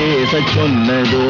చేస చొన్నదో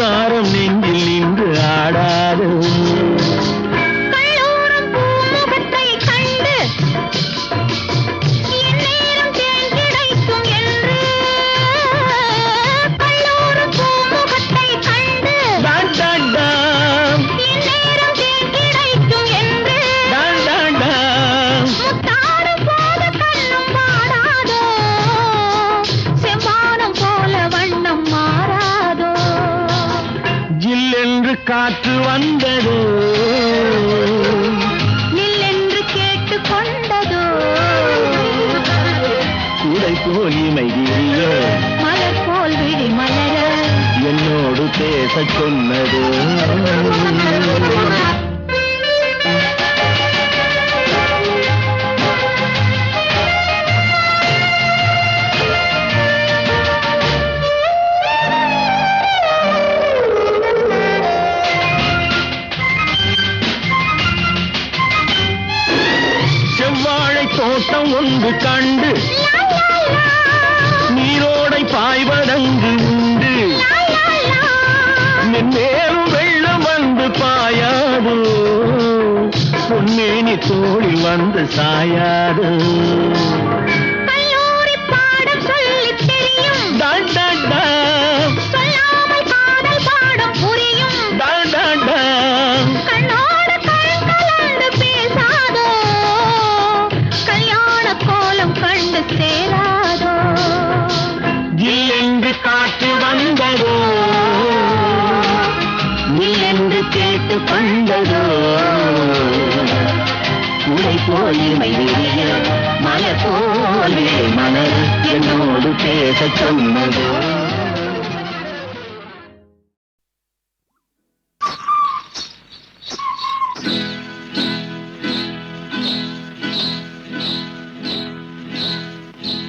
சாரம் நெஞ்சு பேச சொன்னது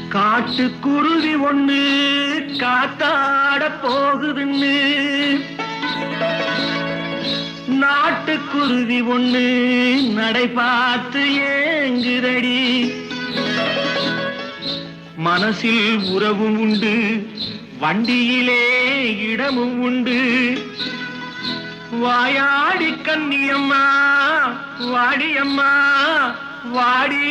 காட்டு குருவி ஒண்ணு காத்தாட போகுதுன்னு. நாட்டுக்குருவி ஒண்ணு நடைபா மனசில் உறவும் உண்டு வண்டியிலே இடமும் உண்டு. வாயாடி கண்ணியம்மா வாடியம்மா வாடி.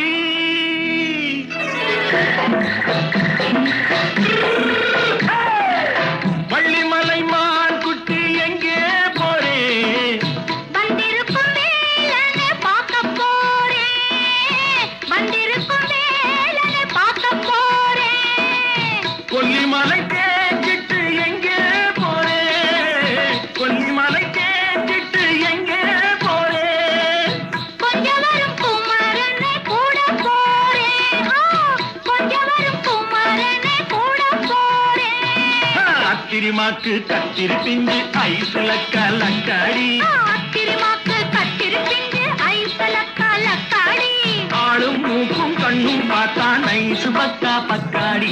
ஆத்திரிமாக்கு கத்திரி பிஞ்சு ஐசல கலக்காடி ஆத்திரிமாக்கு கத்திரி பிஞ்சு ஐசல கலக்காடி ஆளும் மூக்கும் கண்ணும் பார்த்தா நைசு பக்கா பக்காடி.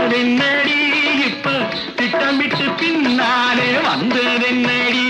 வந்ததென்னடி? இப்ப திட்டமிட்டு பின்னாலே வந்ததென்னடி?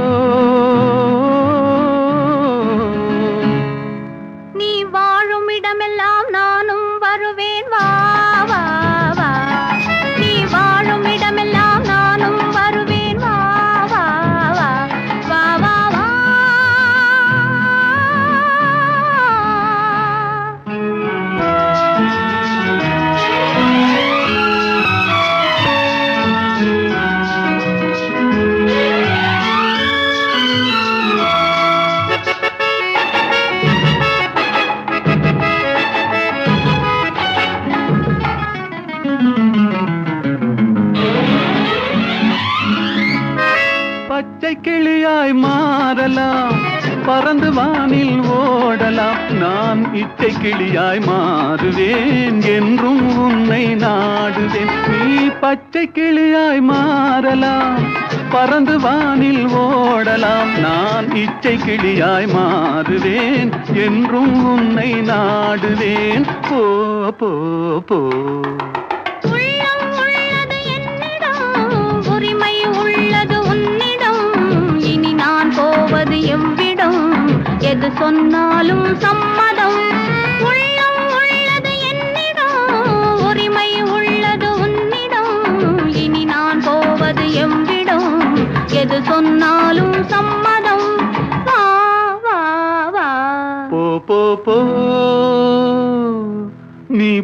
கிளியாய் மாறுவேன் என்றும் உன்னை நாடுவேன். நீ பச்சை கிளியாய் மாறலாம் பறந்து வானில் ஓடலாம். நான் இச்சை கிளியாய் மாறுவேன் என்றும் உன்னை நாடுவேன். போ போ போ. உள்ளம் உள்ளது என்னிடம்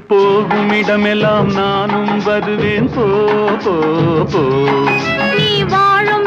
போகும் இடமெல்லாம் நானும் வருவேன். போ போ போ. நீ வாழும்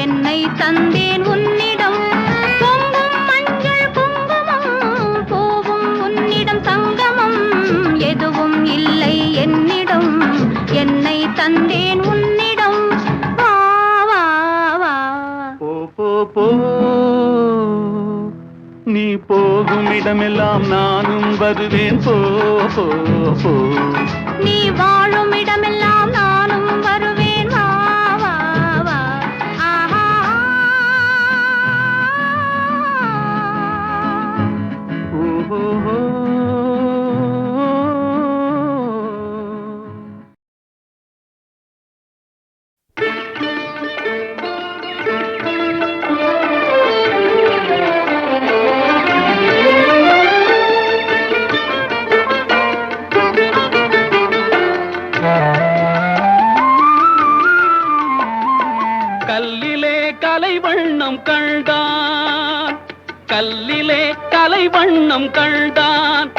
என்னை தந்தேன் உன்னிடம். பொங்கும் மஞ்சள் குங்குமம் பூவும் உன்னிடம். சங்கமம் எதுவும் இல்லை என்னிடம். என்னை தந்தேன் உன்னிடம். வா வா வா. போ போ போ. நீ போகும் இடமெல்லாம் நானும் வருவேன். போ போ போ. நீ வாழும் கலை வண்ணம் கண்டான்.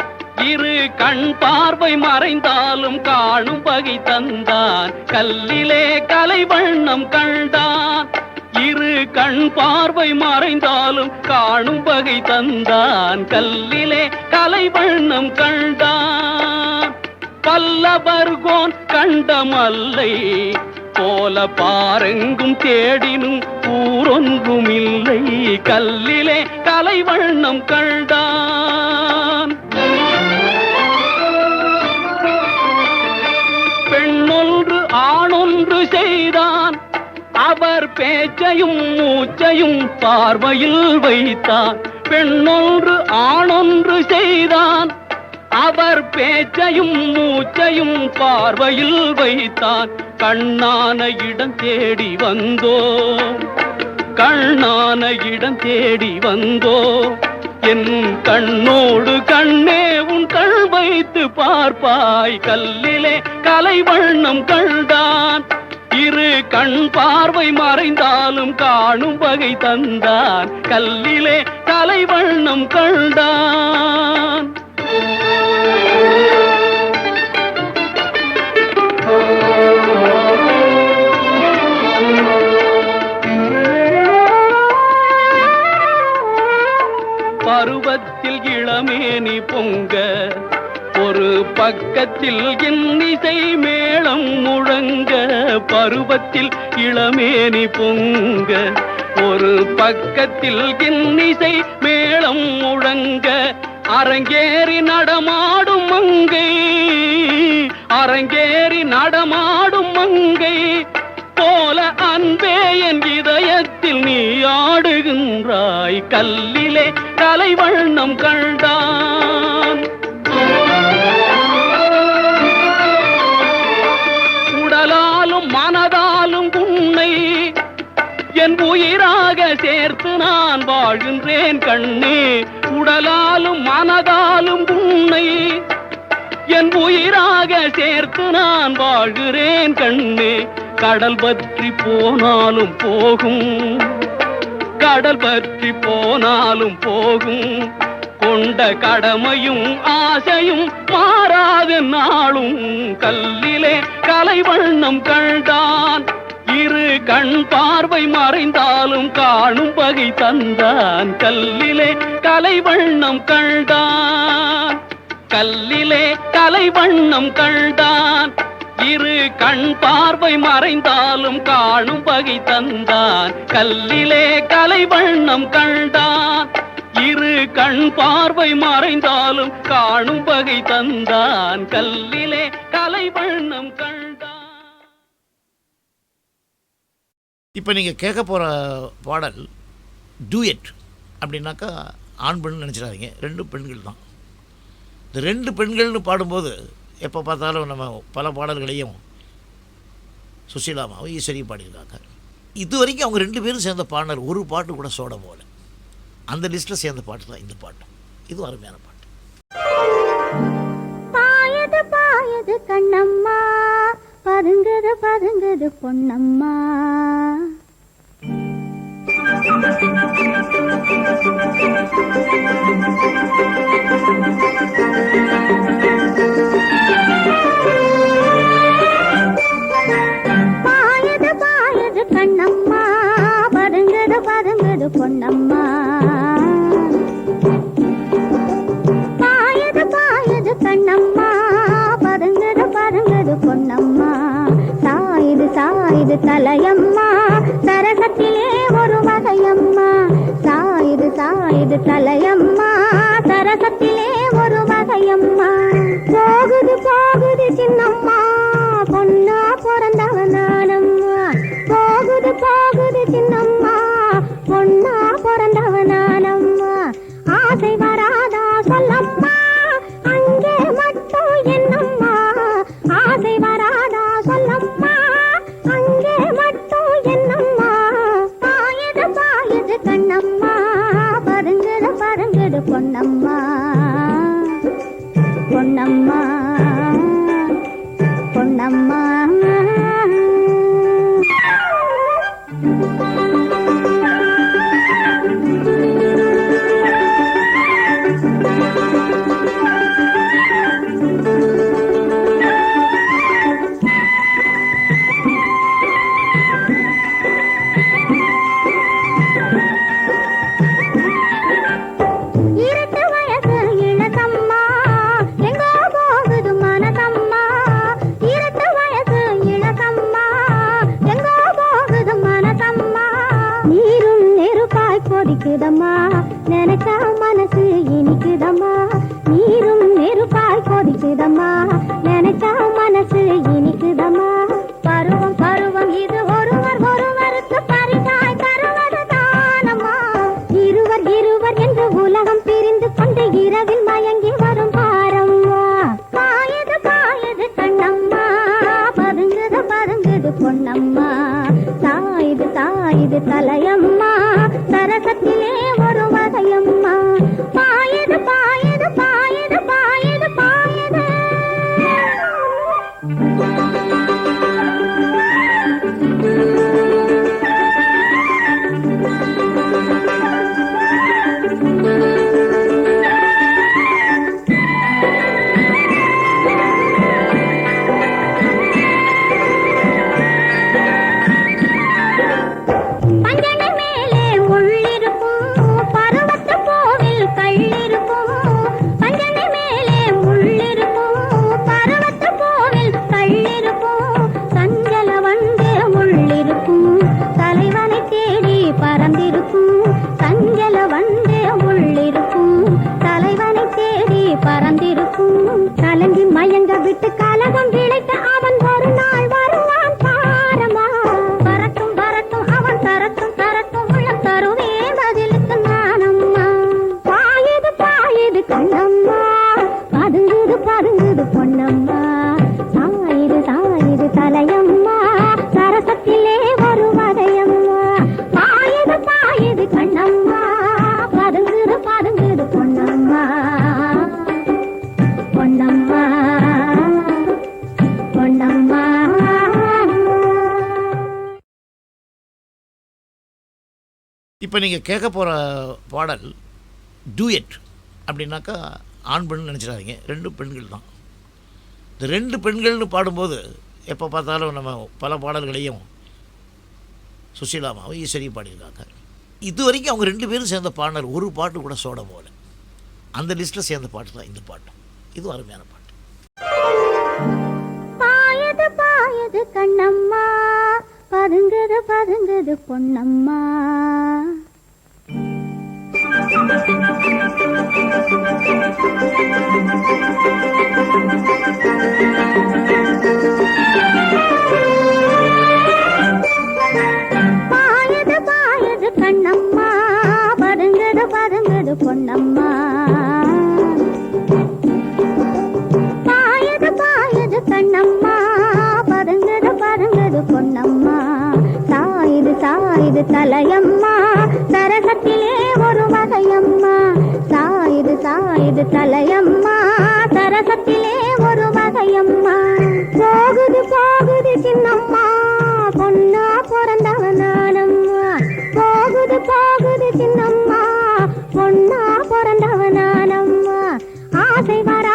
இரு கண் பார்வை மறைந்தாலும் காணும் வகை தந்தான். கல்லிலே கலை வண்ணம் கண்டான். இரு கண் பார்வை மறைந்தாலும் காணும் வகை தந்தான். கல்லிலே கலை வண்ணம் கண்டான். பல்லவர்கோன் கண்ட மல்லை போல பாரெங்கும் தேடினும் ஊரொன்றும் இல்லை கல்லிலே கலைவண்ணம் கண்டான். பெண்ணொன்று ஆணொன்று செய்தான். அவர் பேச்சையும் மூச்சையும் பார்வையில் வைத்தான். பெண்ணொன்று ஆணொன்று செய்தான். அவர் பேச்சையும் மூச்சையும் பார்வையில் வைத்தான். கண்ணான இடம் தேடி வந்தோ. கண்ணான இடம் தேடி வந்தோ. என் கண்ணோடு கண்ணே உன் கண் வைத்து பார்ப்பாய். கல்லிலே கலை வண்ணம் கண்டான். இரு கண் பார்வை மறைந்தாலும் காணும் வகை தந்தான். கல்லிலே கலை வண்ணம் கண்டான். இளமேனி பொங்க. ஒரு பக்கத்தில் இன்னிசை மேளம் முழங்க. பருவத்தில் இளமேனி பொங்க. ஒரு பக்கத்தில் இன்னிசை மேளம் முழங்க. அரங்கேறி நடமாடும் மங்கை. அரங்கேறி நடமாடும் மங்கை. போல அன்பே என் இதயத்தில் நீ ஆடுகின்றாய். கல்லிலே கலைவண்ணம் கண்டான். உடலாலும் மனதாலும் உன்னை என் உயிராக சேர்த்து நான் வாழ்கின்றேன் கண்ணே. உடலாலும் மனதாலும் உன்னை என் உயிராக சேர்த்து நான் வாழ்கிறேன் கண்ணே. கடல் பற்றி போனாலும் போகும். கடல் பற்றி போனாலும் போகும். கொண்ட கடமையும் ஆசையும் மாறாத நாளும். கல்லிலே கலைவண்ணம் கண்டான். இரு கண் பார்வை மறைந்தாலும் காணும் பகை தந்தான். கல்லிலே கலைவண்ணம் கண்டான். கல்லிலே கலைவண்ணம் கண்டான். இரு கண் பார்வை மறைந்தாலும் காணும் பகை தந்தான். கல்லிலே கலை வண்ணம் கண்டான். இரு கண் பார்வை மறைந்தாலும் காணும் பகை தந்தான். கல்லிலே கலை வண்ணம் கண்டான். இப்போ நீங்கள் கேட்க போகிற பாடல் டூயட் அப்படின்னாக்கா ஆண் பெண் நினச்சிடாதீங்க. ரெண்டு பெண்கள் தான் இந்த ரெண்டு பெண்கள்னு பாடும்போது எப்போ பார்த்தாலும் நம்ம பல பாடல்களையும் சுசீலாமாவும் ஈஸ்வரியும் பாடியிருக்காங்க. இது வரைக்கும் அவங்க ரெண்டு பேரும் சேர்ந்த பாடல் ஒரு பாட்டு கூட சோட போல அந்த லிஸ்ட்டில் சேர்ந்த பாட்டு தான் இந்த பாட்டு. இது அருமையான பாட்டு. பாயது பாயது கண்ணம்மா பதுங்குது பதுங்குது பொன்னம்மா. பாயது நெருப்பாய் கொதிக்குதம்மா நினைச்சா மனசு இனிக்குதம்மா. நீரும் நெருப்பாய் கொதிக்குதம்மா. நினைச்சா மனசு இனிக்குதம்மா. பருவம் பருவம் இது ஒருவர் ஒருவருக்கு பரிசாய் தருவதுதானம்மா. இருவர் இருவர் என்று உலகம் பிரிந்து கொண்டு இரவில் மயங்கி வரும் பாரம்மா. பாயது பாயது கண்ணம்மா. பதுங்குது பதுங்குது பொன்னம்மா. தாயுது தாயுது தலையம்மா சரசத்திலே ஒரு நீங்கள் கேட்க போகிற பாடல் டூயட் அப்படின்னாக்கா ஆண் பெண் நினச்சிடாதீங்க. ரெண்டு பெண்கள் தான். இந்த ரெண்டு பெண்கள்னு பாடும்போது எப்போ பார்த்தாலும் நம்ம பல பாடல்களையும் சுசீலாமாவும் ஈஸ்வரியும் பாடியிருக்காங்க. இது வரைக்கும் அவங்க ரெண்டு பேரும் சேர்ந்த பாடல் ஒரு பாட்டு கூட சோட போகல. அந்த லிஸ்ட்டில் சேர்ந்த பாட்டு தான் இந்த பாட்டு. இது அருமையான பாட்டு. பாயது பாயது கண்ணம்மா பதுங்குது பதுங்குது பொன்னம்மா. பொன்னம்மா. பாயது பாயது கண்ணம்மா. பதுங்குது பதுங்குது பொன்னம்மா. சாயுது சாயுது தலையம்மா. சரசத்திலே தலையம்மா சாயுது சாயுது தலையம்மா சரசத்திலே ஒரு வகையம்மா. போகுது போகுது சின்னம்மா. பொண்ணா பிறந்தவ நானம்மா போகுது போகுது சின்னம்மா. பொண்ணா பிறந்தவ நானம்மா ஆசை வர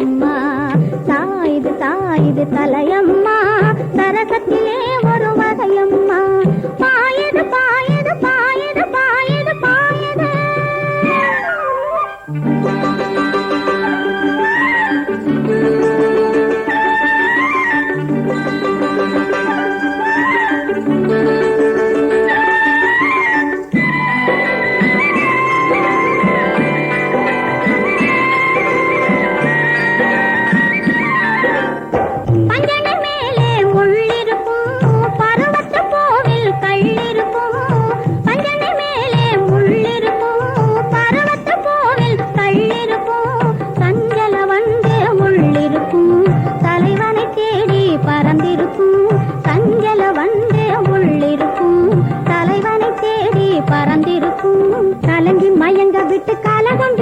தலையம்மா பொன்னம்மா சாயுது சாயுது தலையம்மா. சரசத்திலே ஒரு வகையம்மா. பாயது பாயது இருக்கும். சஞ்சல வந்து உள்ளிருக்கும். தலைவனை தேடி பறந்திருக்கும். கலங்கி மயங்க விட்டு கலகம்